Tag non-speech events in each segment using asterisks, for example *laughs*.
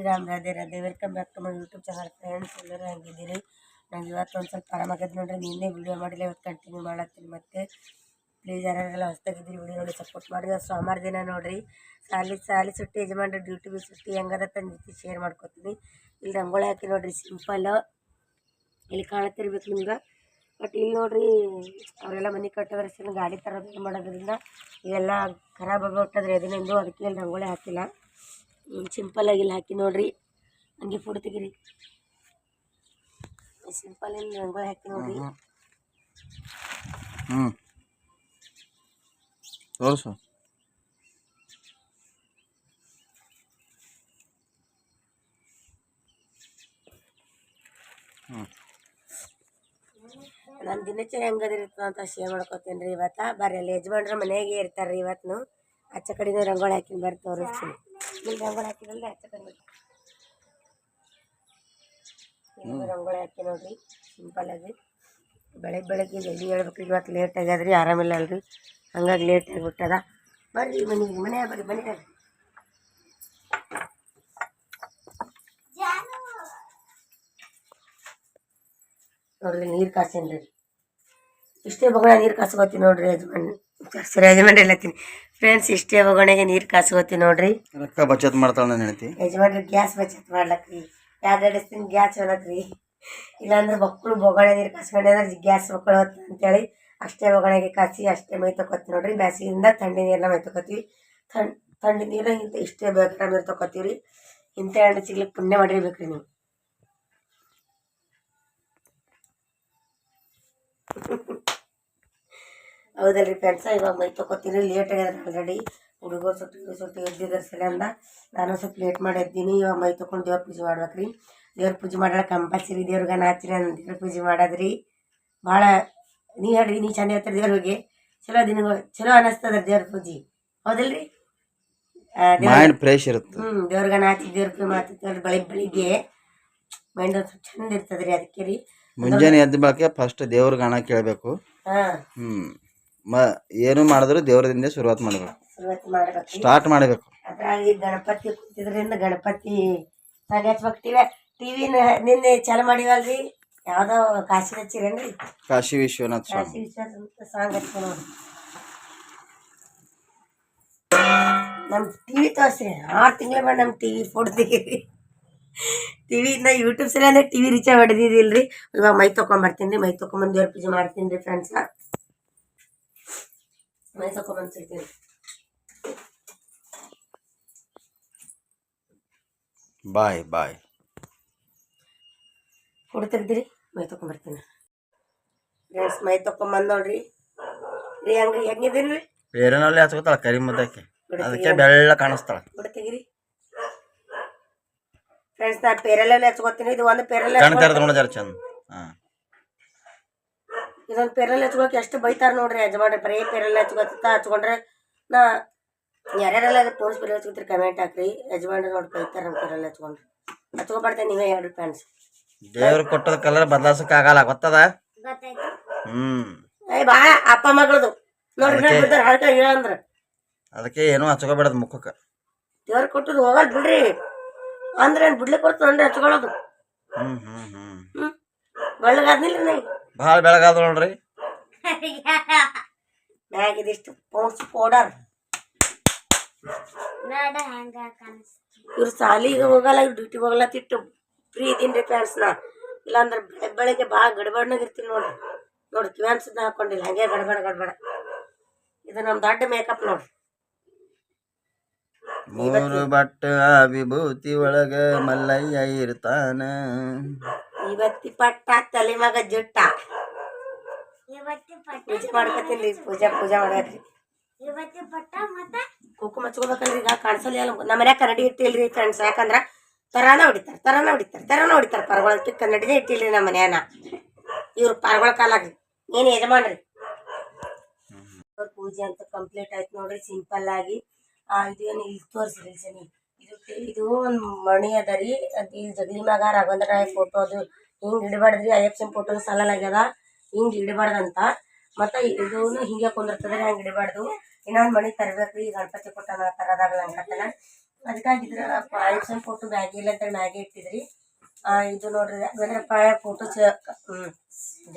Shriram Radhe Radhe. Welcome back to my YouTube channel friends ಎಲ್ಲರೂ ಹೆಂಗಿದ್ದೀರಿ? ನಾನು ಇವತ್ತು ಒಂದು ಸ್ವಲ್ಪ ಆರಾಮಾಗದ್ ನೋಡ್ರಿ. ನಿನ್ನೆ ವಿಡಿಯೋ ಮಾಡಿಲ್ಲ, ಇವತ್ತು ಕಂಟಿನ್ಯೂ ಮಾಡತ್ತೀನಿ ಮತ್ತೆ. ಪ್ಲೀಸ್ ಯಾರ್ಯಾರೆಲ್ಲ ಹೊಸ್ದಾಗಿದ್ದೀರಿ ವಿಡಿಯೋ ನೋಡಿ ಸಪೋರ್ಟ್ ಮಾಡಿ. ಇವತ್ತು ಸೋಮವಾರ ದಿನ ನೋಡ್ರಿ. ಸಾಲಿ ಸಾಲಿ ಸುಟ್ಟಿ ಯಜಮಾನ್ರಿ ಡ್ಯೂಟಿ ಬಿ ಸುಟ್ಟಿ ಹೆಂಗದ ಜೊತೆ ಶೇರ್ ಮಾಡ್ಕೊತೀನಿ. ಇಲ್ಲಿ ರಂಗೋಳಿ ಹಾಕಿ ನೋಡ್ರಿ ಸಿಂಪಲ್ ಇಲ್ಲಿ ಕಾಣತ್ತಿರ್ಬೇಕು ನಿಮ್ಗೆ. ಬಟ್ ಇಲ್ಲಿ ನೋಡ್ರಿ, ಅವರೆಲ್ಲ ಮನೆ ಕಟ್ಟೋದ್ರ ಸಲ ಗಾಡಿ ತರೋದು ಮಾಡೋದ್ರಿಂದ ಇವೆಲ್ಲ ಖರಾಬ್ ಆಗ್ಬಿಟ್ಟದ್ರಿ. ಅದನ್ನೆಂದು ಅದಕ್ಕೆ ಇಲ್ಲಿ ರಂಗೋಳಿ ಹಾಕಿಲ್ಲ. ಸಿಂಪಲ್ಲಾಗಿ ಇಲ್ಲಿ ಹಾಕಿ ನೋಡ್ರಿ. ಹಂಗೆ ಫೋಟೋ ತೆಗೀರಿ. ಸಿಂಪಲ್ ಇಲ್ಲಿ ರಂಗೋಳಿ ಹಾಕಿ ನೋಡ್ರಿ. ಹ್ಞೂ ತೋರಿಸು. ನನ್ನ ದಿನಚರಿ ಹೆಂಗದಿರ್ತದೆ ಅಂತ ಶೇರ್ ಮಾಡ್ಕೊತೀನಿ ರೀ ಇವತ್ತು. ಬರ್ರಿ ಅಲ್ಲಿ ಯಜಮಾನ್ರ ಮನೆಯಾಗೆ ಇರ್ತಾರೆ ರೀ ಇವತ್ತು ಆಚೆ ಕಡೆನೂ ರಂಗೋಳಿ ಹಾಕಿ ಬರ್ರಿ ತೋರಿಸ್ತೀನಿ. ಇಲ್ಲಿ ರಂಗೋಳಿ ಹಾಕಿದ್ರೆ ಕಡೆ ಇಲ್ಲಿ ರಂಗೋಳಿ ಹಾಕಿ ನೋಡ್ರಿ ಸಿಂಪಲ್ ಆಗಿ. ಬೆಳಗ್ಗೆ ಬೆಳಗ್ಗೆ ಜಲ್ದಿ ಹೇಳ್ಬೇಕು ಇವತ್ತು ಲೇಟ್ ಆಗ್ಯಾದ್ರಿ ಆರಾಮಿಲ್ಲ ಅಲ್ರಿ. ಹಂಗಾಗಿ ಲೇಟ್ ಆಗಿಬಿಟ್ಟದ. ಬರ್ರಿ ಮನೆಗೆ ಮನೆ ಬರ್ರಿ ಮನೆಗೆ ನೋಡ್ರಿ ನೀರು ಕಾಸೇನ್ರಿ ಇಷ್ಟೇ ಬಗಳ ನೀರು ಕಾಸ್ಕೋತೀನಿ ನೋಡ್ರಿ ಯಜಮಾನ್ ಸರಿ ಯಜಮಾನ್ ಎಲ್ಲತ್ತೀನಿ ಫ್ರೆಂಡ್ಸ್ ಇಷ್ಟೇ ಒಗ್ಗರಣೆಗೆ ನೀರು ಕಾಸ್ಕೋತೀನಿ ನೋಡ್ರಿ. ರೊಕ್ಕ ಬಚತ್ ಮಾಡ್ತಾಳೆ ನನ್ನ ಹೆಂಡತಿ. ಯಜಮಾನ್ರಿ ಗ್ಯಾಸ್ ಬಚತ್ ಮಾಡ್ಲಕ್ರಿ ಎರಡು ಎರಡು ಗ್ಯಾಸ್ ಹೇಳತ್ರಿ ಇಲ್ಲಾಂದ್ರೆ ಮಕ್ಕಳು ಬೊಗಣೆ ನೀರು ಕಾಸ್ಕೊಂಡ್ರೆ ಗ್ಯಾಸ್ ಮಕ್ಕಳು ಅಂತೇಳಿ ಅಷ್ಟೇ ಒಗ್ಗರಣೆಗೆ ಕಾಸಿ ಅಷ್ಟೇ ಮೈ ತಗೋತೀವಿ ನೋಡ್ರಿ. ಬ್ಯಾಸಿಗಿಂದ ಥಂಡಿ ನೀರನ್ನ ಮೈ ತಗೋತೀವಿ ಥಂಡ್ ಥಂಡಿ ನೀರು ಇಂಥ ಇಷ್ಟೇ ಬೇಕಾದ ನೀರು ತಗೋತೀವಿ ರೀ ಇಂಥ ಎರಡು ಸಿಗ್ಲಿಕ್ಕೆ ಪುಣ್ಯ ಮಾಡಿರ್ಬೇಕ್ರಿ ನೀವು. ಹೌದಲ್ರಿ ಫ್ರೆಂಡ್ಸ ಇವಾಗ ಮೈ ತಗೋತೀನಿ ಲೇಟ್ ಆಗ್ಯದ ಆಲ್ರೆಡಿ ಹುಡುಗರು ಸುಟ್ಟು ಸುಟ್ಟು ಎದ್ದಿದ್ರ ಸಲಂದ ನಾನು ಸ್ವಲ್ಪ ಲೇಟ್ ಮಾಡಿ ಎದ್ದೀನಿ ಇವಾಗ ಮೈ ತೊಗೊಂಡು ದೇವ್ರ ಪೂಜೆ ಮಾಡ್ಬೇಕ್ರಿ. ದೇವ್ರ ಪೂಜೆ ಮಾಡೋಣ ಕಂಪಲ್ಸರಿ ದೇವ್ರಿಗೆ ನಾಚಿರಿ ನಾನು ದೇವ್ರ ಪೂಜೆ ಮಾಡೋದ್ರಿ. ಭಾಳ ನೀ ಹೇಳ್ರಿ ನೀ ಚೆಂದ ಹೇಳ್ತಾರೆ ದೇವ್ರಿಗೆ ಚಲೋ ದಿನಗಳು ಚಲೋ ಅನ್ನಿಸ್ತದ ದೇವ್ರ ಪೂಜೆ. ಹೌದಲ್ರಿ? ಮೈಂಡ್ ಫ್ರೆಶ್ ಇರುತ್ತೆ. ಹ್ಞೂ ದೇವ್ರಿಗೆ ನಾಚಿ ದೇವ್ರ ಪೂಜೆ ಮಾಡ್ತಿರ್ತಾರೆ ಬೆಳಿಗ್ಗೆ ಬೆಳಿಗ್ಗೆ ಮೈಂಡ್ ಸ್ವಲ್ಪ ಚಂದ ಇರ್ತದ್ರಿ ಅದಕ್ಕೆ ರೀ. ಮುಂಜಾನೆ ಎದ್ದ ಬಳಕೆ ಫಸ್ಟ್ ದೇವ್ರಿಗೆ ಹಣ ಕೇಳಬೇಕು. ಹಾಂ. ಹ್ಞೂ ಮ ಏನು ಮಾಡಿದ್ರು ದೇವ್ರದಿಂದ ಶುರುವಾತ್ ಮಾಡಬೇಕು ಶುರುವಾತ್ ಮಾಡಬೇಕು. ಸ್ಟಾರ್ಟ್ ಮಾಡಬೇಕು. ಅದ್ರಾಗ ಗಣಪತಿ ಕುಂತಿದ್ರಿಂದ ಗಣಪತಿ ಸಾಂಗ್ ಹಚ್ಬೇಕು ಟಿವಿ ಟಿವಿನ ನಿನ್ನೆ ಚಾಲು ಮಾಡಿವಲ್ರಿ? ಯಾವ್ದೋ ಕಾಶಿ ಹಚ್ಚಿರೇನ್ರಿ ಕಾಶಿ ವಿಶ್ವನಾಥ್ ಕಾಶಿ ಸ್ವಾಮಿ ವಿಶ್ವಾಸ ಸಾಂಗ್ ಹಚ್ಕೊ ನೋಡಿ. ನಮ್ಮ ಟಿವಿ ತೋರಿಸ್ರಿ ಆರು ತಿಂಗಳ ಮಾಡಿ ನಮ್ಮ ಟಿವಿ ಫೋಟೋ ತೆಗೀರಿ ಟಿವಿಯಿಂದ ಯೂಟ್ಯೂಬ್ ಸಲ ಅಂದ್ರೆ ಟಿವಿ ರೀಚಾರ್ಜ್ ಹೊಡೆದಿದ್ದಿಲ್ರಿ ಇವಾಗ ಮೈ ತೊಗೊಂಬರ್ತೀನಿ ರೀ ಮೈ ತೊಗೊಂಬಂದು ದೇವ್ರ ಪೂಜೆ ಮಾಡ್ತೀನಿ ರೀ ಫ್ರೆಂಡ್ಸ ಮೈ ತೊಗೊಂಬಂದಿರ್ತೀನಿ ಬಾಯ್ ಬಾಯ್. ಫೋಟೋ ತೆಗ್ದಿರಿ ಮೈ ತೊಕೊಂಬರ್ತೀನಿ ಫ್ರೆಂಡ್ಸ್ ಮೈ ತೊಗೊಂಬಂದು ನೋಡ್ರಿ. ರೀ ಹಂಗೆ ಹೆಂಗಿದ್ದೀರಿ? ಬೇರೆನಲ್ಲಿ ಹಚ್ಕೋತಾಳ ಕರಿ ಮುದ್ದಕ್ಕೆ. ಅದಕ್ಕೆ ಬೆಳ್ಳ ಕಾಣಿಸ್ತಾಳ. ಫೋಟೋ ತೆಗೀರಿ ಫ್ರೆಂಡ್ಸ್ ನಾ ಪೇರಲಲ್ಲಿ ಹಚ್ಕೋತೀನಿ. ಇದು ಒಂದು ಪೇರಲ್ ಕಣ್ ತೆರೆದು ಚಂದ. ಹಾಂ. ಇದೊಂದು ಪೇರಲ್ ಹಚ್ಕೊಳಕ್ಕೆ ಎಷ್ಟು ಬೈತಾರೆ ನೋಡ್ರಿ ಯಜಮಾನ್ರಿ ಬರೀ ಪೇರಲ್ ಹಚ್ಕೊತ ಹಚ್ಕೊಂಡ್ರೆ ನಾ ಯಾರ್ಯಾರೆಲ್ಲ ತೋರಿಸ್ ಪೇರಲ್ ಹಚ್ಕೊತೀರಿ ಕಮೆಂಟ್ ಹಾಕ್ರಿ. ಯಜಮಾನ್ರಿ ನೋಡಿ ಬೈತಾರೆ ನಮ್ಮ ಪೇರಲ್ ಹಚ್ಕೊಂಡ್ರಿ. ಹಚ್ಕೊಬಾರ್ದೆ ನೀವೇ ಹೇಳ್ರಿ ಫ್ರೆಂಡ್ಸ್ ದೇವ್ರು ಕೊಟ್ಟದ ಕಲರ್ ಬದಲಾಸಕ್ ಆಗಲ್ಲ ಗೊತ್ತದ? ಹ್ಮ್. ಏ ಬಾ ಅಪ್ಪ ಮಗಳದು. ನೋಡ್ರಿ ಹಳ್ಕ ಹೇಳಂದ್ರ ಅದಕ್ಕೆ ಏನು ಹಚ್ಕೋಬೇಡದ್ ಮುಖಕ್ಕೆ. ದೇವ್ರ ಕೊಟ್ಟದು ಹೋಗಲ್ ಬಿಡ್ರಿ. ಅಂದ್ರೆ ಬಿಡ್ಲಿಕ್ಕೆ ಬಿಡ್ಲಿಕ್ಕೆ ಅಂದ್ರೆ ಹಚ್ಕೊಳ್ಳೋದು ಹ್ಮ್ ಹ್ಮ್ ಹ್ಮ್. ಹ್ಮ್. ಬೆಳ್ಳಗಾದ್ನಿಲ್ಲ ನೀವು. ಭಾಳ ಬೆಳಗಾದ ನೋಡ್ರಿ. *laughs* ಮ್ಯಾಗ ಇದಿಷ್ಟು ಪೌಂಡ್ಸ್ ಪೌಡರ್. ಇವ್ರು ಸಾಲಿಗೆ ಹೋಗಲ್ಲ ಇವ್ರು ಡ್ಯೂಟಿಗೆ ಹೋಗಲ್ಲ ತಿಟ್ಟು ಫ್ರೀ ಇದೀನಿ ರೀ ಫ್ಯಾನ್ಸ್ನ ಇಲ್ಲಾಂದ್ರೆ ಬೆಳಗ್ಗೆ ಬೆಳಗ್ಗೆ ಭಾಳ ಗಡ್ಬಡ್ನಾಗ ಇರ್ತೀನಿ ನೋಡ್ರಿ. ನೋಡಿ ಕ್ಯಾನ್ಸ್ನ ಹಾಕೊಂಡಿಲ್ಲ ಹಂಗೆ ಗಡ್ಬಡ ಗಡ್ಬಡ. ಇದು ನಮ್ಮ ದೊಡ್ಡ ಮೇಕಪ್ ನೋಡ್ರಿ. ಮೂರು ಬಟ್ಟ ವಿಭೂತಿ ಒಳಗ ಮಲ್ಲಯ್ಯ ಇರ್ತಾನ. ಇವತ್ತಿ ಪಟ್ಟ ತಲೆ ಮಗ ಜುಟ್ಟ. ಪೂಜೆ ರೀ ಪೂಜೆ ಪೂಜೆ ಮಾಡ್ಬೇಕ್ರಿ ಕುಂಕುಮ ಹಚ್ಕೋಬೇಕಲ್ರಿ ಈಗ ಕಾಣಿಸಲ್ಲ ನಮ್ಮ ಮನ್ಯಾಗ ಕನ್ನಡಿ ಇಟ್ಟಿಲ್ರಿ ಫ್ರೆಂಡ್ಸ್ ಯಾಕಂದ್ರ ತರಾನ ಹೊಡಿತಾರ ತರಾನ ಹೊಡಿತಾರ ತರಾನ ಹೊಡಿತಾರ ಪರಗೊಳಕ್ಕೆ ಕನ್ನಡಿನೇ ಇಟ್ಟಿಲ್ರಿ ನಮ್ಮ ಮನ್ಯಾನ. ಇವ್ರು ಪರಗೊಳ ಕಾಲಾಗ್ರಿ ಏನು ಯಜಮಾನ್ರಿ. ಅವ್ರ ಪೂಜೆ ಅಂತ ಕಂಪ್ಲೀಟ್ ಆಯ್ತು ನೋಡ್ರಿ ಸಿಂಪಲ್ ಆಗಿ. ಇದು ಏನು ಇಲ್ಲಿ ತೋರಿಸ್ರಿ ಸನಿ? ಇದು ಇದು ಒಂದು ಮಣಿ ಅದ ರೀ. ಅದ್ ಈ ಜಗಲಿ ಮ್ಯಾಗ ರಾಘವೇಂದ್ರ ಫೋಟೋ ಅದು. ಹಿಂಗೆ ಇಡಬಾರ್ದ್ರಿ ಅಯ್ಯಪ್ಪನ ಫೋಟೋ ಸಲ್ಲಲಾಗ್ಯದ ಹಿಂಗೆ ಇಡಬಾರ್ದಂತ ಮತ್ತು ಇದೂ ಹಿಂಗೆ ಕುಂದಿರ್ತದೆ, ಹಂಗೆ ಇಡಬಾರ್ದು ಇನ್ನೊಂದು ಮನೆ ತರಬೇಕು ಈ ಗಣಪತಿ ಕೊಟ್ಟ ತರೋದಾಗಲ್ಲ ಅದಕ್ಕಾಗಿ ಇದ್ರ ಪಾಯಸ ಫೋಟೋ ಮ್ಯಾಗಿ ಇಲ್ಲ ಅಂತ ಮ್ಯಾಗಿ ಇಟ್ಟಿದ್ರಿ. ಇದು ನೋಡ್ರಿ ಅಂದ್ರೆ ಫೋಟೋ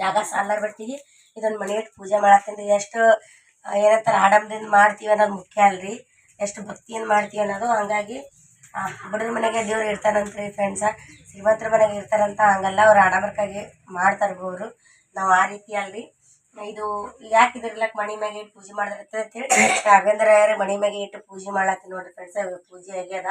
ಜಾಗ ಸಾಲಾರ್ ಬರ್ತೀವಿ ಇದೊಂದು ಮನೆ ಇಟ್ಟು ಪೂಜೆ ಮಾಡಾಕಂದ್ರೆ ಎಷ್ಟು ಏನಂತಾರೆ ಆಡಂಬದಿಂದ ಮಾಡ್ತೀವಿ ಅನ್ನೋದು ಮುಖ್ಯ ಅಲ್ರಿ. ಎಷ್ಟು ಭಕ್ತಿಯಿಂದ ಮಾಡ್ತೀವಿ ಅನ್ನೋದು. ಹಂಗಾಗಿ ಬಡವ್ರ ಮನೆಗೆ ದೇವ್ರು ಇರ್ತಾನಂತ್ರಿ ಫ್ರೆಂಡ್ಸ ಶ್ರೀಮಂತರ ಮನೆಗೆ ಇರ್ತಾರಂತ ಹಂಗಲ್ಲ. ಅವ್ರು ಆಡಂಬರಕ್ಕಾಗಿ ಮಾಡ್ತಾರೆ ಅವರು ನಾವು ಆ ರೀತಿ ಅಲ್ರಿ ಇದು ಯಾಕೆ ಇದ್ರಲ್ಲಕ್ ಮಣಿ ಮ್ಯಾಗೆ ಇಟ್ಟು ಪೂಜೆ ಮಾಡಿದ್ರೆ ಅಂತೇಳಿ *coughs* ರಾಘವೇಂದ್ರ ರಾಯರ ಮಣಿ ಮ್ಯಾಗೆ ಇಟ್ಟು ಪೂಜೆ ಮಾಡ್ಲಾತಿ ನೋಡ್ರಿ ಫ್ರೆಂಡ್ಸ್ ಪೂಜೆ ಆಗ್ಯದ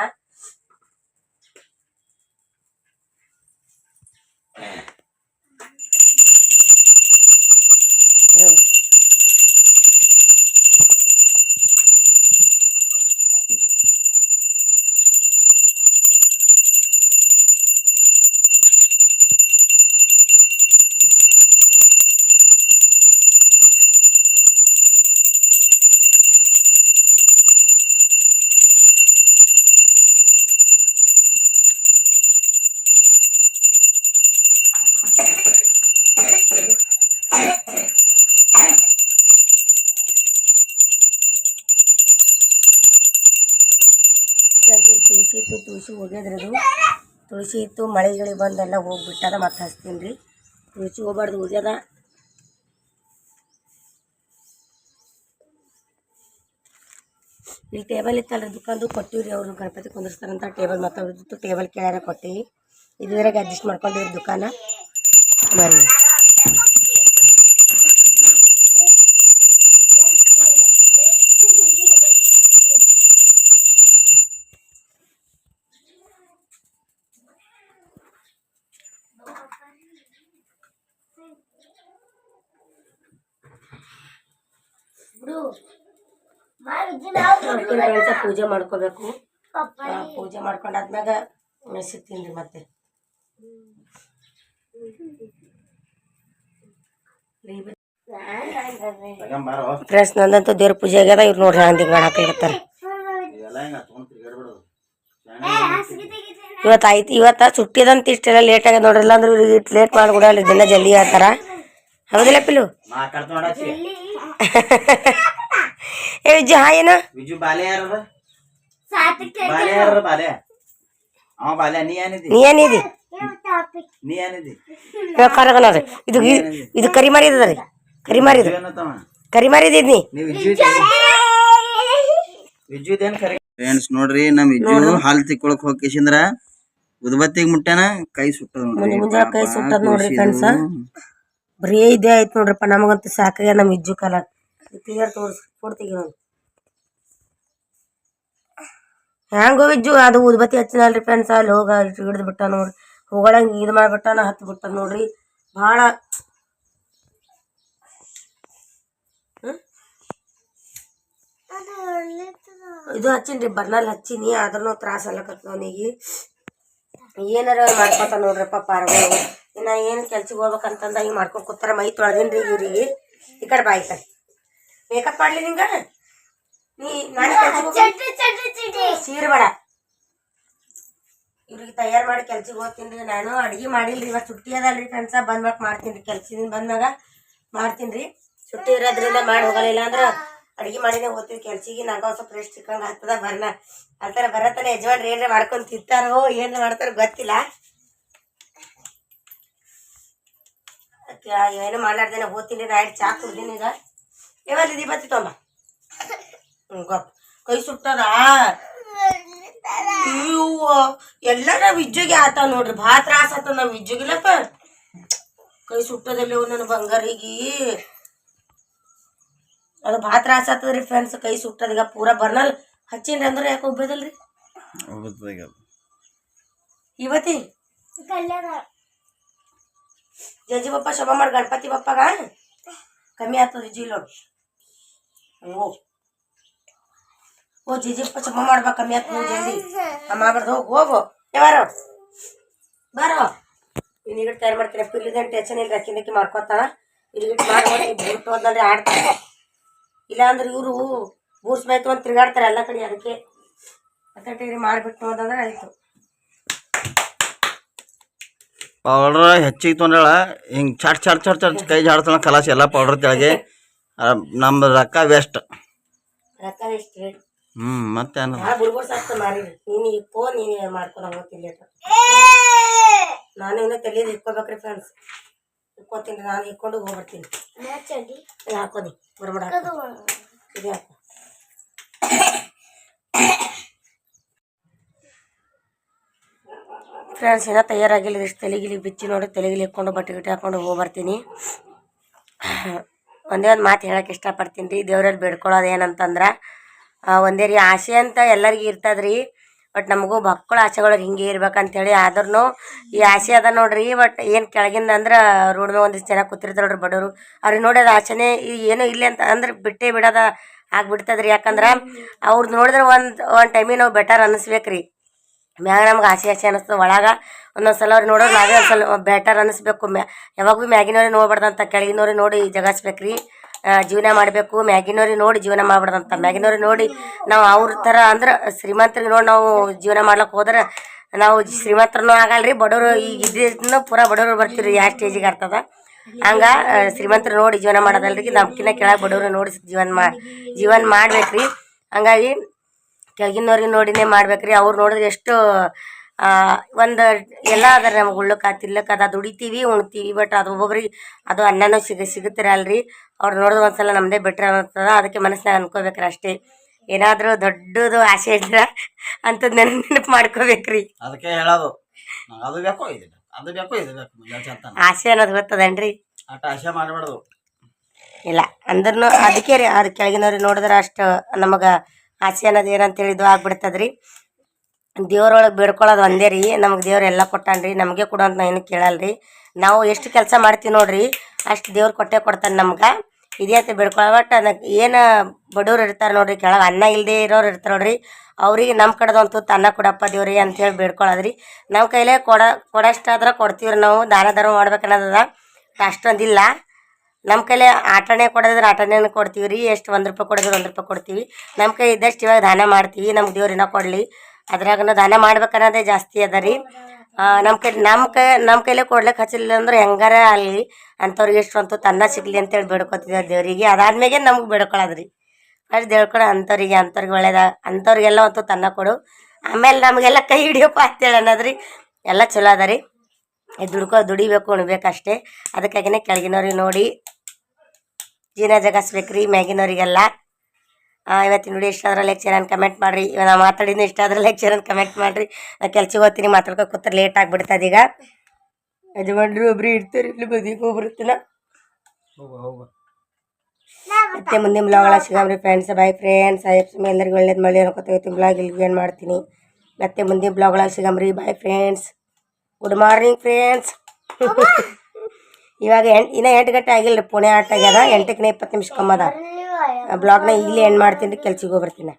ತುಳಸಿ ಇತ್ತು, ತುಳಸಿ ಒಗ್ಯದ್ರದು ತುಳಸಿ ಇತ್ತು ಮಳೆ ಗಿಳಿ ಬಂದೆಲ್ಲ ಹೋಗ್ಬಿಟ್ಟದ ಮತ್ತೆ ಹಚ್ತೀನಿ ರೀ. ತುಳಸಿ ಹೋಗ್ಬಾರ್ದು ಹೋಗ್ಯದ ಇಲ್ಲಿ ಟೇಬಲ್ ಇತ್ತಲ್ರಿ, ದುಕಾನ್ದು ಕೊಟ್ಟಿವಿ ರೀ ಅವರು, ಗಣಪತಿ ಕುಂದಿರ್ಸ್ತಾರಂತ ಟೇಬಲ್ ಮತ್ತು ಅವ್ರದ್ದು ಟೇಬಲ್ ಕೆಳಗೆ ಕೊಟ್ಟಿವಿ. ಇದುವರೆಗೆ ಅಡ್ಜಸ್ಟ್ ಮಾಡ್ಕೊಂಡಿವ್ರಿ ದುಕಾನ. ಬರ್ರಿ ಅದಕ್ಕೆ ಬೆಳೆಸ ಪೂಜೆ ಮಾಡ್ಕೋಬೇಕು. ಪೂಜೆ ಮಾಡ್ಕೊಂಡಾದ್ಮ್ಯಾಗ ಸಿಗ್ತೀನಿ ರೀ ಮತ್ತೆ. ಫ್ರೆಂಡ್ಸ್ ನಂದಂತೂ ದೇವ್ರ ಪೂಜೆ ಆಗ್ಯದ ಇವ್ರು ನೋಡ್ರಿ ಹಂದಿ ತಿರ್ಗಾಡ್ಬಿಡೋದು ಇವತ್ತು ಆಯ್ತು? ಇವತ್ತ ಸುಟ್ಟಿದಂತ ಇಷ್ಟೆಲ್ಲ ಲೇಟ್ ಆಗ್ಯದ ನೋಡ್ರಲ್ಲ ಅಂದ್ರೆ ಇವ್ರಿಗೆ ಇಟ್ಟು ಲೇಟ್ ಮಾಡ್ಕೊಡಲ್ಲ ದಿನ ಜಲ್ದಿ ಹೇಳ್ತಾರ ಹೌದಿಲ್ಲ ಪಿಲು *laughs* ಏ ಹಾ ಏನ ವಿಜು ಬಾಲೆ ಯಾರದ ಬಾಲೆ ಯಾರ ಬಾಲೆ? ಅವ ಬಾಲೆ ನೀ ಏನಿದಿ? ನೀ ಏನಿದಿ? ನೀ ಏನಿದಿ? ಕರಗನದ ಇದು ಇದು- ಇದು ಕರಿ ಕರಿಮಾರಿ ರೀ. ಕರಿ ಮಾರಿದ. ಏನತ್ತವ ಕರಿ ವಿಜು ಫ್ರೆಂಡ್ಸ್ ನೋಡ್ರಿ ನಮ್ ವಿಜು ಹಾಲ್ ತಿಕ್ಕೊಳಕ್ ಹೋಗಿಸಿಂದ್ರ ಉದ್ಬತ್ತಿಗೆ ಮುಟ್ಟಾನ ಕೈ ಸುಟ್ಟದ ಮುಂದೆ ಮುಂಜಾನೆ ಕೈ ಸುಟ್ಟದ್ ನೋಡ್ರಿ ಫ್ರೆಂಡ್ಸ್ ಬರೀ ಇದೇ ಆಯ್ತು ನೋಡ್ರಪ್ಪ ನಮಗಂತೂ ಸಾಕಾಗ್ಯ ನಮ್ಮ ಇಜ್ಜು ಕಾಲ ಕ್ಲಿಯರ್ ತೋರಿಸ್ ಕೊಡ್ತೀವಿ ನಾನು. ಹ್ಯಾಂಗೋ ಹೋಗಿಜ್ಜು ಅದು ಉದ್ಬತ್ತಿ ಹಚ್ಚಿನಲ್ರಿ ಫ್ರೆಂಡ್ಸ್ ಅಲ್ಲಿ ಹೋಗ ಹಿಡಿದು ಬಿಟ್ಟ ನೋಡ್ರಿ ಹೋಗಳಂಗೆ ಇದು ಮಾಡ್ಬಿಟ್ಟಾನ, ಹತ್ತು ಬಿಟ್ಟ ನೋಡ್ರಿ. ಭಾಳ ಇದು ಹಚ್ಚಿನ್ರಿ ಬರ್ನಲ್ಲಿ ಹಚ್ಚಿನಿ ಆದ್ರೂ ತ್ರಾಸ ಅಲ್ಲಕತ್ತ ಅವನಿಗೆ ಏನಾರ ಮಾಡ್ಕೊತ ನೋಡ್ರಪ್ಪ ಪಾರ್ಗಳು. ಇನ್ನ ಏನು ಕೆಲ್ಸಕ್ಕೆ ಹೋಗ್ಬೇಕಂತಂದ ಹಿಂಗೆ ಮಾಡ್ಕೊಂಡು ಕೂತಾರ, ಮೈ ತೊಳೆದಿನ್ರಿ ಇವ್ರಿಗೆ. ಈ ಕಡೆ ಬಾಯ್ ಕಡೆ. ಮೇಕಪ್ ಮಾಡ್ಲಿ ನಿಂಗ? ನೀ ಕೆಲ್ಸಕ್ಕೆ ಸೀರೆ ಬೇಡ. ಇವ್ರಿಗೆ ತಯಾರು ಮಾಡಿ ಕೆಲ್ಸಕ್ಕೆ ಹೋಗ್ತೀನಿ ರೀ. ನಾನು ಅಡುಗೆ ಮಾಡಿಲ್ರಿ ಇವತ್ತು ಸುಟ್ಟಿ ಅದಲ್ರಿ ಫ್ರೆಂಡ್ಸ ಬಂದ್ಮ್ಯಾಗ ಮಾಡ್ತೀನಿ ರೀ. ಕೆಲ್ಸದಿಂದ ಬಂದಾಗ ಮಾಡ್ತೀನಿ ರೀ. ಚುಟ್ಟಿ ಇರೋದ್ರಿಂದ ಮಾಡಿ ಹೋಗಲಿಲ್ಲ ಅಂದ್ರೆ ಅಡುಗೆ ಮಾಡಿನೇ ಹೋಗ್ತೀವಿ ಕೆಲ್ಸಿಗೆ ನಂಗೆ ಒಂದು ಫ್ರೆಶ್ ರೆಸ್ಟ್ ಸಿಕ್ಕಂಗೆ ಆಗ್ತದ ಬರ್ನ. ಅಂತಾರೆ ಬರತ್ತಾನೆ ಯಜಮಾನ್ರು ಏನ್ರ ಮಾಡ್ಕೊಂಡು ತಿಂತಾರೋ ಏನು ಮಾಡ್ತಾರೋ ಗೊತ್ತಿಲ್ಲ. ಏನು ಮಾಡ್ಲಾರ್ದೇನೆ ಹೋಗ್ತೀನಿ ನೈಟ್ ಚಾ ಕುಡ್ದೀನಿ ಈಗ. ಯಾವಲ್ಲಿ ದೀಪತಿ ತೊಂಬ ಹ್ಞೂ ಗೊಪ್ಪ ಕೈ ಸುಟ್ಟದ ಇವು ಎಲ್ಲ ನಾವು ವಿಜ್ಜಗೆ ಆತ ನೋಡ್ರಿ. ಭಾಳ ತ್ರಾಸ ಆತ ನಾವು ವಿಜ್ಜಗಿಲ್ಲಪ್ಪ. ಕೈ ಸುಟ್ಟದಲ್ಲಿ ನನ್ನ ಬಂಗಾರಿಗೆ. ಅದು ಭಾಳ ತ್ರಾಸ ಆತದ್ರಿ ಫ್ರೆಂಡ್ಸ್ ಕೈ ಸುಟ್ಟದ ಈಗ ಪೂರಾ ಬರ್ನಲ್. ಹಚ್ಚಿನ್ರಿ ಅಂದ್ರೆ ಯಾಕೆ ಒಬ್ಬದಲ್ರಿ ಇವತ್ತಿ? ಜಜ್ಜಿ ಬಪ್ಪ ಶೋಭ ಮಾಡಿ ಗಣಪತಿ ಬಪ್ಪಗ ಕಮ್ಮಿ ಆತದ ಜಿ ನೋಡು. ಓ ಓ ಜಿಜಿ ಚಪ್ಪ ಮಾಡಬೇಕು ಮಾಡ್ಬಾ ಕಮ್ಮಿ ಆಗ್ತದ ನೋಡು ಜಲ್ದಿ ಮಾಡ್ಬಾರ್ದು ಹೋಗು ಹೋಗು. ಯಾವಾರ ಬಾರೋ. ಇಲ್ಲಿಗಡೆ ತಯಾರು ಮಾಡ್ತೀನಿ ಪಿಲ್ಲಿದೇನು ಟೆನ್ಷನ್ ಇಲ್ಲ ಅಕ್ಕಿಂದಕ್ಕೆ ಮಾಡ್ಕೊತಾನ ಇಲ್ಲಿಗಿಟ್ಟು ಮಾಡಿ ಬೂಟ್ ಆಡ್ತಾರೆ ಇಲ್ಲಾಂದ್ರೆ ಇವರು ಬೂಟ್ಸ್ ಬೈತು ಅಂತ ತಿರುಗಾಡ್ತಾರೆ ಎಲ್ಲ ಕಡೆ ಅದಕ್ಕೆ. ಅತ್ತಟ್ಟಿಗೆ ಮಾಡಿಬಿಟ್ಟು ಹೋದಂದ್ರೆ ಆಯಿತು. ಪೌಡ್ರ್ ಹೆಚ್ಚಿಗೆ ತೊಂದ್ರೆ ಹಿಂಗೆ ಚಾಟ್ ಚಾಟ್ ಚಾಟ್ ಚಾಟ್ ಕೈ ಜಾಡ್ತಾನೆ ಕಲಾಸಿ ಎಲ್ಲ ಪೌಡ್ರ್ ತೆಳಗೆ ಆ, ನಮ್ದು ರೊಕ್ಕ ವೇಸ್ಟ್ ರೊಕ್ಕ ಎಷ್ಟು ಹ್ಮ್ ಮತ್ತೆ ಅನ್ನೋದು ನಾ ಬುಡ್ಬುಡ್ ಸಾಕ್ತ ಮಾರಿರಿ ನೀನು ಇಕ್ಕೋ ನೀನು ಮಾಡ್ಕೊಂಡು ಹೋಗ್ತೀನಿ ನಾನು ಇನ್ನೂ ತಲೆಯಲ್ಲಿ ಇಕ್ಕೋಬೇಕ್ರಿ ಫ್ರೆಂಡ್ಸ್ ಇಕ್ಕೋತೀನಿ ನಾನು ಇಕ್ಕೊಂಡು ಹೋಗ್ಬರ್ತೀನಿ ಇದು ಹಾಕೋದಿ ಬರಬೇಡ ಇದು ಹಾಕೋ. ಫ್ರೆಂಡ್ಸ್ ಏನೋ ತಯಾರಾಗಿಲ್ಲ ಇಷ್ಟು ತಲೆಗಿಲಿ ಬಿಚ್ಚಿ ನೋಡಿ ತಲೆಗಿಲಿ ಇಕ್ಕೊಂಡು ಬಟ್ಟೆ ಗಿಟ್ಟೆ ಹಾಕೊಂಡು ಹೋಗ್ಬರ್ತೀನಿ. ಒಂದೇ ಒಂದು ಮಾತು ಹೇಳಕ್ಕೆ ಇಷ್ಟಪಡ್ತೀನಿ ರೀ. ದೇವ್ರಲ್ಲಿ ಬೇಡ್ಕೊಳ್ಳೋದು ಏನಂತಂದ್ರೆ ಒಂದೇ ರೀ ಆಸೆ ಅಂತ ಎಲ್ಲರಿಗೂ ರೀ ಬಟ್ ನಮಗೂ ಮಕ್ಕಳು ಆಸೆಗಳು ಹಿಂಗೆ ಇರ್ಬೇಕಂತೇಳಿ ಆದ್ರೂ ಈ ಆಸೆ ಅದ ನೋಡ್ರಿ. ಬಟ್ ಏನು ಕೆಳಗಿಂದ ಅಂದ್ರೆ ರೋಡ್ ಮೇಲೆ ಒಂದಿಷ್ಟು ಜನ ಕೂತಿರ್ತಾರೆ ನೋಡ್ರಿ ಬಡವರು. ಅವ್ರಿಗೆ ನೋಡಿ ಅದು ಆಸೆನೇ ಈ ಏನೂ ಇಲ್ಲ ಅಂತ ಅಂದ್ರೆ ಬಿಟ್ಟೇ ಬಿಡೋದ ಆಗ್ಬಿಡ್ತದ್ರಿ. ಯಾಕಂದ್ರೆ ಅವ್ರದ್ದು ನೋಡಿದ್ರೆ ಒಂದು ಒಂದು ಟೈಮಿಗೆ ನಾವು ಬೆಟರ್ ಅನ್ನಿಸ್ಬೇಕ್ರಿ. ಮ್ಯಾಗ ನಮ್ಗೆ ಆಸೆ ಆಸೆ ಅನಿಸ್ತದೆ ಒಳಗೆ ಒಂದೊಂದು ಸಲ ಅವ್ರು ನೋಡೋರು ನಾವೇ ಒಂದು ಸಲ ಬೆಟರ್ ಅನಿಸ್ಬೇಕು. ಮ್ಯಾ ಯಾವಾಗ ಭೀ ಮ್ಯಾಗಿನವ್ರಿಗೆ ನೋಡ್ಬಾರ್ದಂತ ಕೆಳಗಿನವ್ರಿಗೆ ನೋಡಿ ಜಗಾಸ್ಬೇಕು ರೀ ಜೀವನ ಮಾಡಬೇಕು. ಮ್ಯಾಗಿನವ್ರಿಗೆ ನೋಡಿ ಜೀವನ ಮಾಡ್ಬಾರ್ದಂತ. ಮ್ಯಾಗಿನವ್ರಿಗೆ ನೋಡಿ ನಾವು ಅವ್ರ ಥರ ಅಂದ್ರೆ ಶ್ರೀಮಂತರಿಗೆ ನೋಡಿ ನಾವು ಜೀವನ ಮಾಡ್ಲಕ್ಕೆ ಹೋದ್ರೆ ನಾವು ಶ್ರೀಮಂತರನ್ನೂ ಆಗಲ್ರಿ, ಬಡವರು ಈಗ ಇದನ್ನು ಪೂರ ಬಡವರು ಬರ್ತೀರಿ, ಯಾವ ಸ್ಟೇಜಿಗೆ ಆಗ್ತದ ಹಂಗ ಶ್ರೀಮಂತರು ನೋಡಿ ಜೀವನ ಮಾಡೋದಲ್ರಿ, ನಮ್ಕಿನ್ನ ಕೆಳಗೆ ಬಡವರು ನೋಡಿ ಜೀವನ ಮಾ, ಜೀವನ ಮಾಡ್ಬೇಕ್ರಿ. ಹಂಗಾಗಿ ಕೆಳಗಿನವ್ರಿಗೆ ನೋಡಿನೇ ಮಾಡ್ಬೇಕ್ರಿ. ಅವ್ರು ನೋಡಿದ್ರೆ ಎಷ್ಟು ಒಂದು ಎಲ್ಲ ಅದರ ನಮ್ಗೆ ಉಳ್ಳಕ್ಕ ತಿನ್ಲಕ್ಕ ಅದ ದುಡಿತೀವಿ ಉಣ್ತೀವಿ ಬಟ್ ಅದು ಒಬ್ಬೊಬ್ರಿಗೆ ಅದು ಅನ್ನನೂ ಸಿಗ ಸಿಗುತ್ತಿರಲ್ರಿ. ಅವ್ರು ನೋಡಿದ್ರೆ ಒಂದ್ಸಲ ನಮ್ಮದೇ ಬೆಟ್ರ್ ಅನ್ನಿಸ್ತದ ಅದಕ್ಕೆ ಮನಸ್ಸಿನಾಗ ಅನ್ಕೋಬೇಕ್ರಿ ಅಷ್ಟೇ. ಏನಾದರೂ ದೊಡ್ಡದು ಆಸೆ ಇದ್ರೆ ಅಂತ ನೆನಪು ನೆನಪು ಮಾಡ್ಕೋಬೇಕ್ರಿ. ಅದಕ್ಕೆ ಹೇಳೋದು ಅದು ಬೇಕೋ ಇದು ಅದು ಬೇಕೋ ಇದು ಬೇಕು ಆಸೆ ಅನ್ನೋದು ಗೊತ್ತದೇನ್ರಿ? ಆಟ ಆಸೆ ಮಾಡಬಾರ್ದು ಇಲ್ಲ ಅಂದ್ರೂ ಅದಕ್ಕೆ ರೀ ಅದು ಕೆಳಗಿನವ್ರಿಗೆ ನೋಡಿದ್ರೆ ಅಷ್ಟು ನಮಗೆ ಆಸೆ ಅನ್ನೋದು ಏನಂತೇಳಿ ಇದು ಆಗ್ಬಿಡ್ತದ್ರಿ. ದೇವ್ರೊಳಗೆ ಬೇಡ್ಕೊಳ್ಳೋದು ಒಂದೇ ರೀ, ನಮ್ಗೆ ದೇವ್ರು ಎಲ್ಲ ಕೊಟ್ಟಾನ್ರಿ, ನಮಗೆ ಕೊಡೋ ಅಂತ ನಾ ಏನು ಕೇಳಲ್ರಿ. ನಾವು ಎಷ್ಟು ಕೆಲಸ ಮಾಡ್ತೀವಿ ನೋಡ್ರಿ, ಅಷ್ಟು ದೇವ್ರು ಕೊಟ್ಟೆ ಕೊಡ್ತಾನೆ ನಮ್ಗೆ. ಇದೇ ಅಂತ ಬೇಡ್ಕೊಳ್ಳೋ, ಬಟ್ ಅದಕ್ಕೆ ಏನು ಬಡವ್ರು ಇರ್ತಾರೆ ನೋಡ್ರಿ, ಕೆಳಗೆ ಅನ್ನ ಇಲ್ಲದೆ ಇರೋರು ಇರ್ತಾರೆ ನೋಡ್ರಿ, ಅವ್ರಿಗೆ ನಮ್ಮ ಕಡೆದು ತುತ್ತು ಅನ್ನ ಕೊಡಪ್ಪ ದೇವ್ರಿ ಅಂತೇಳಿ ಬೇಡ್ಕೊಳ್ಳೋದ್ರಿ. ನಮ್ಮ ಕೈಲೇ ಕೊಡ, ಕೊಡಷ್ಟಾದ್ರೆ ಕೊಡ್ತೀವ್ರಿ ನಾವು, ದಾನ ಧರ್ಮ ಮಾಡ್ಬೇಕನ್ನೋದದ ಅಷ್ಟೊಂದಿಲ್ಲ. ನಮ್ಮ ಕೈಲಿ ಆಟನೇ ಕೊಡೋದ್ರೆ ಆಟನೇ ಕೊಡ್ತೀವಿ ರೀ ಎಷ್ಟು ಒಂದು ರೂಪಾಯಿ ಕೊಡೋದ್ರೆ ಒಂದು ರೂಪಾಯಿ ಕೊಡ್ತೀವಿ. ನಮ್ಮ ಕೈ ಇದ್ದಷ್ಟು ಇವಾಗ ದಾನ ಮಾಡ್ತೀವಿ ನಮ್ಗೆ ದೇವ್ರಿನ ಕೊಡಲಿ. ಅದ್ರಾಗ ದಾನ ಮಾಡ್ಬೇಕನ್ನೋದೇ ಜಾಸ್ತಿ ಅದ ರೀ. ನಮ್ಮ ಕೈ ನಮ್ಮ ಕೈ ನಮ್ಮ ಕೈಲೇ ಕೊಡ್ಲಿಕ್ಕೆ ಹಚ್ಚಿಲ್ಲ ಅಂದ್ರೆ ಹೆಂಗಾರ ಆಗಲಿ? ಅಂಥವ್ರಿಗೆ ಎಷ್ಟು ಅಂತೂ ತನ್ನ ಸಿಗಲಿ ಅಂತೇಳಿ ಬೇಡ್ಕೊತಿದ್ದೆ ದೇವರಿಗೆ. ಅದಾದ್ಮೇಲೆ ನಮ್ಗೆ ಬೇಡ್ಕೊಳ್ಳೋದು ರೀ. ಫಸ್ಟ್ ದೇಳ್ಕೊಡ ಅಂಥವ್ರಿಗೆ ಅಂಥವ್ರಿಗೆ ಒಳ್ಳೆಯದ ಅಂಥವ್ರಿಗೆಲ್ಲ ಅಂತೂ ತನ್ನ ಕೊಡು. ಆಮೇಲೆ ನಮಗೆಲ್ಲ ಕೈ ಹಿಡಿಯಪ್ಪ ಅಂತೇಳಿ ಅನ್ನೋದ್ರಿ ಎಲ್ಲ ಚಲೋ ಅದ ರೀ. ದುಡ್ಕೋ ದುಡಿಬೇಕು ಅಷ್ಟೇ ಅದಕ್ಕಾಗಿನೇ ಕೆಳಗಿನವ್ರಿಗೆ ನೋಡಿ ಜೀವನ ಜಗಸ್ಬೇಕು ರೀ ಮ್ಯಾಗಿನವರಿಗೆಲ್ಲ. ಇವತ್ತಿನ ನೋಡಿ ಇಷ್ಟ ಆದ್ರೆ ಲೈಕ್ ಚಾನಲ್ ಕಮೆಂಟ್ ಮಾಡಿರಿ. ಇವಾಗ ನಾ ಮಾತಾಡಿದ್ದು ಇಷ್ಟ ಆದ್ರೆ ಲೈಕ್ ಚಾನಲ್ ಕಮೆಂಟ್ ಮಾಡಿರಿ. ನಾ ಕೆಲ್ಸಕ್ಕೆ ಹೋಗ್ತೀನಿ ಮಾತಾಡ್ಕೊ ಕೂತ್ರೆ ಲೇಟ್ ಆಗಿಬಿಡ್ತದೆ ಈಗ ಯಜಮಾನ್ರು ಒಬ್ರು ಇಡ್ತಾರೆ ಇಲ್ಲಿ ಬದಿಗೆ ಹೋಗ್ಬಿಡ್ತೀನ ಹೋಗು ಹೋಗು ಮತ್ತೆ ಮುಂದಿನ ಬ್ಲಾಗ್ಗಳ ಸಿಗಾಮ್ರಿ ಫ್ರೆಂಡ್ಸ್ ಬಾಯ್ ಫ್ರೆಂಡ್ಸ್ ಆಯ್ತು ಎಲ್ಲರಿಗೂ ಒಳ್ಳೇದು ಮಾಡಿ ಅನ್ಕೋತೀವಿ. ಬ್ಲಾಗ್ ಇಲ್ಲಿ ಏನು ಮಾಡ್ತೀನಿ. ಮತ್ತೆ ಮುಂದಿನ ಬ್ಲಾಗ್ಗಳ ಸಿಗಾಮ್ರಿ bye friends good morning friends ಇವಾಗ ಎಂಟು ಇನ್ನೂ ಎಂಟು ಗಂಟೆ ಆಗಿಲ್ಲ ರೀ ಪುಣೆ ಆಟ ಆಗ್ಯದ. ಎಂಟಕ್ಕೆ ಇಪ್ಪತ್ತು ನಿಮಿಷ ಕಮ್ಮದ ಬ್ಲಾಗ್ನ ಇಲ್ಲಿ ಎಂಡ್ ಮಾಡ್ತೀನಿ ರೀ ಕೆಲ್ಸಕ್ಕೆ ಹೋಗ್ಬರ್ತೀನಿ.